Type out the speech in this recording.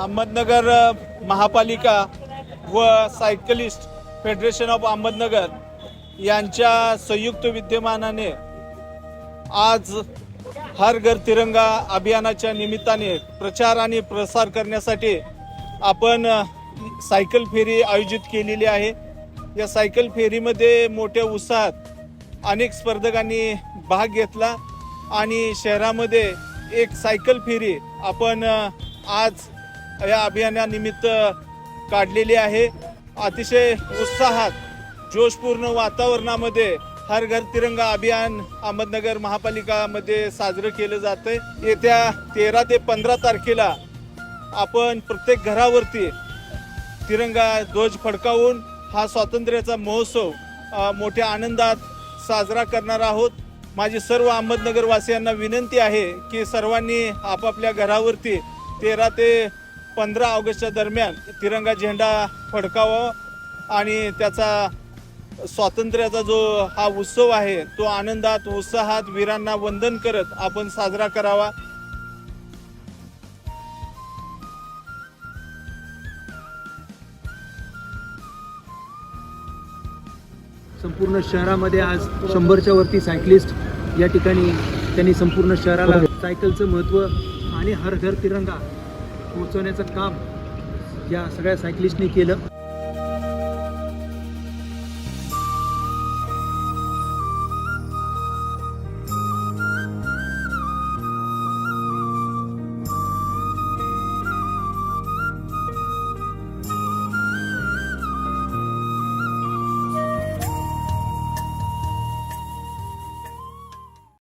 अहमदनगर महापालिका व cyclist federation of Ahmednagar यांच्या संयुक्त विद्यमानाने आज हर घर तिरंगा अभियानाच्या निमित्ताने प्रचार आणि प्रसार करण्यासाठी आपण सायकल फेरी आयोजित केलेली आहे. या सायकल फेरीमध्ये मोठ्या उत्साहात अनेक स्पर्धकांनी भाग घेतला आणि शहरामध्ये एक सायकल फेरी आपण आज या अभियानानिमित्त काढलेली आहे. अतिशय उत्साहात जोशपूर्ण वातावरणामध्ये हर घर तिरंगा अभियान अहमदनगर महापालिकामध्ये साजरं केलं जातंय. येत्या तेरा ते पंधरा तारखेला आपण प्रत्येक घरावरती तिरंगा ध्वज फडकावून हा स्वातंत्र्याचा महोत्सव मोठ्या आनंदात साजरा करणार आहोत. माझी सर्व अहमदनगरवासियांना विनंती आहे की सर्वांनी आपापल्या घरावरती तेरा ते पंधरा ऑगस्टच्या दरम्यान तिरंगा झेंडा फडकावा आणि त्याचा स्वातंत्र्याचा जो हा उत्सव आहे तो आनंदात उत्साहात वीरांना वंदन करत आपण साजरा करावा. संपूर्ण शहरामध्ये आज शंभरच्या वरती सायकलिस्ट या ठिकाणी त्यांनी संपूर्ण शहराला सायकलचं महत्त्व आणि हर घर तिरंगा पोहोचवण्याचं काम या सगळ्या सायकलिस्टनी केलं.